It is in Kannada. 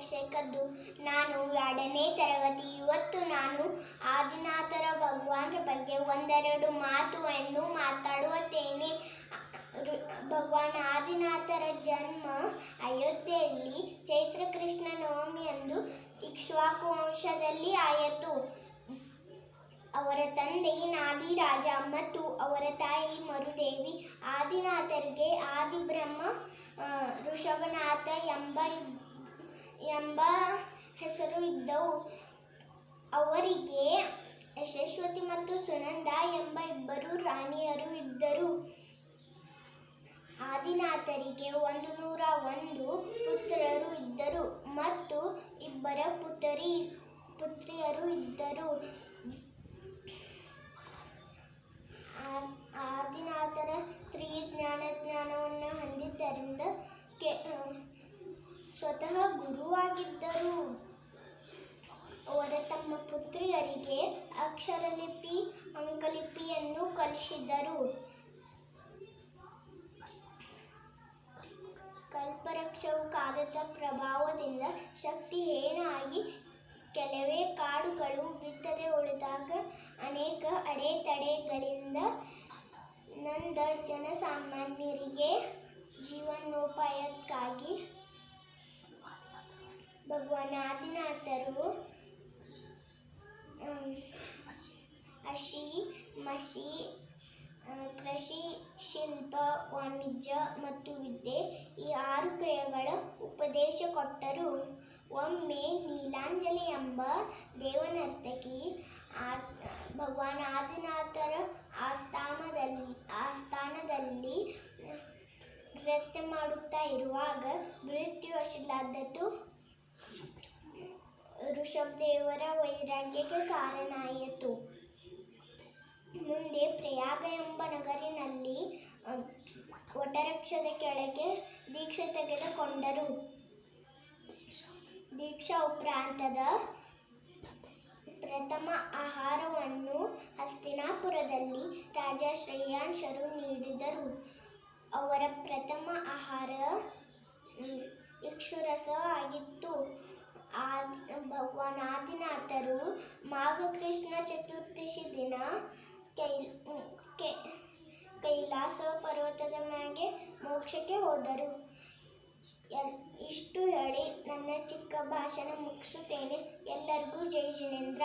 ಚಂದ್ರಶೇಖರ್ದು ನಾನು ಎರಡನೇ ತರಗತಿ. ಇವತ್ತು ನಾನು ಆದಿನಾಥರ ಭಗವಾನರ ಬಗ್ಗೆ ಒಂದೆರಡು ಮಾತುವನ್ನು ಮಾತಾಡುತ್ತೇನೆ. ಭಗವಾನ್ ಆದಿನಾಥರ ಜನ್ಮ ಅಯೋಧ್ಯೆಯಲ್ಲಿ ಚೈತ್ರ ಕೃಷ್ಣ ನವಮಿಯಂದು ಇಕ್ಷ್ವಾಕು ವಂಶದಲ್ಲಿ ಆಯಿತು. ಅವರ ತಂದೆ ನಾಭಿರಾಜ ಮತ್ತು ಅವರ ತಾಯಿ ಮರುದೇವಿ ಆದಿನಾಥರಿಗೆ ಆದಿಬ್ರಹ್ಮ ಋಷಭನಾಥ ಎಂಬ ಇದ್ದವು ಅವರಿಗೆ ಯಶಸ್ವತಿ ಮತ್ತು ಸುನಂದ ಎಂಬ ಇಬ್ಬರು ರಾಣಿಯರು ಇದ್ದರು. ಆದಿನಾಥರಿಗೆ ಒಂದು ನೂರ ಒಂದು ಪುತ್ರರು ಇದ್ದರು ಮತ್ತು ಇಬ್ಬರ ಪುತ್ರಿ, ಪುತ್ರಿಯರು ಇದ್ದರು. ಆದಿನಾಥರ ಆದಿನಾಥರ ತ್ರಿಜ್ಞಾನ ಜ್ಞಾನವನ್ನು ಹೊಂದಿದ್ದರಿಂದ ಕೆ ಸ್ವತಃ ಗುರುವಾಗಿದ್ದರು. ಅಕ್ಷರಲಿಪಿ, ಅಂಕಲಿಪಿಯನ್ನು ಕಲಿಸಿದರು. ಕಲ್ಪವೃಕ್ಷವು ಕಾಲದ ಪ್ರಭಾವದಿಂದ ಶಕ್ತಿಹೀನಾಗಿ ಕೆಲವೇ ಕಾಡುಗಳು ಬಿತ್ತದೆ ಉಳಿದಾಗ ಅನೇಕ ಅಡೆತಡೆಗಳಿಂದ ನಂದ ಜನಸಾಮಾನ್ಯರಿಗೆ ಜೀವನೋಪಾಯಕ್ಕಾಗಿ ಭಗವಾನ್ ಆದಿನಾಥರು ಅಶಿ ಮಸಿ ಕೃಷಿ, ಶಿಲ್ಪ, ವಾಣಿಜ್ಯ ಮತ್ತು ವಿದ್ಯೆ ಈ ಆರು ಕ್ರಿಯೆಗಳ ಉಪದೇಶ ಕೊಟ್ಟರು. ಒಮ್ಮೆ ನೀಲಾಂಜಲಿ ಎಂಬ ದೇವನರ್ತಕಿ ಆ ಭಗವಾನ್ ಆದಿನಾಥರ ಆಸ್ಥಾನದಲ್ಲಿ ಆಸ್ಥಾನದಲ್ಲಿ ನೃತ್ಯ ಮಾಡುತ್ತಾ ಇರುವಾಗ ಮೃತ್ಯುವಶಲಾದದ್ದು ಋಷಭದೇವರ ವೈರಾಗ್ಯಕ್ಕೆ ಕಾರಣ ಆಯಿತು ಮುಂದೆ ಪ್ರಯಾಗ ಎಂಬ ನಗರಿನಲ್ಲಿ ವಟವೃಕ್ಷದ ಕೆಳಗೆ ದೀಕ್ಷೆ ತೆಗೆದುಕೊಂಡರು. ದೀಕ್ಷಾ ಉಪ್ರಾಂತದ ಪ್ರಥಮ ಆಹಾರವನ್ನು ಹಸ್ತಿನಾಪುರದಲ್ಲಿ ರಾಜ ಶ್ರೇಯಾಂಶರು ನೀಡಿದರು. ಅವರ ಪ್ರಥಮ ಆಹಾರ ಇಕ್ಷುರಸ ಆಗಿತ್ತು. ಭಗವಾನ್ ಆದಿನಾಥರು ಮಾಘ ಕೃಷ್ಣ ಚತುರ್ದಶಿ ದಿನ ಕೈ, ಕೈಲಾಸ ಪರ್ವತದ ಮ್ಯಾಗೆ ಮೋಕ್ಷಕ್ಕೆ ಹೋದರು. ಇಷ್ಟು ಹೇಳಿ ನನ್ನ ಚಿಕ್ಕ ಭಾಷಣ ಮುಗಿಸುತ್ತೇನೆ. ಎಲ್ಲರಿಗೂ ಜೈ ಜಿನೇಂದ್ರ.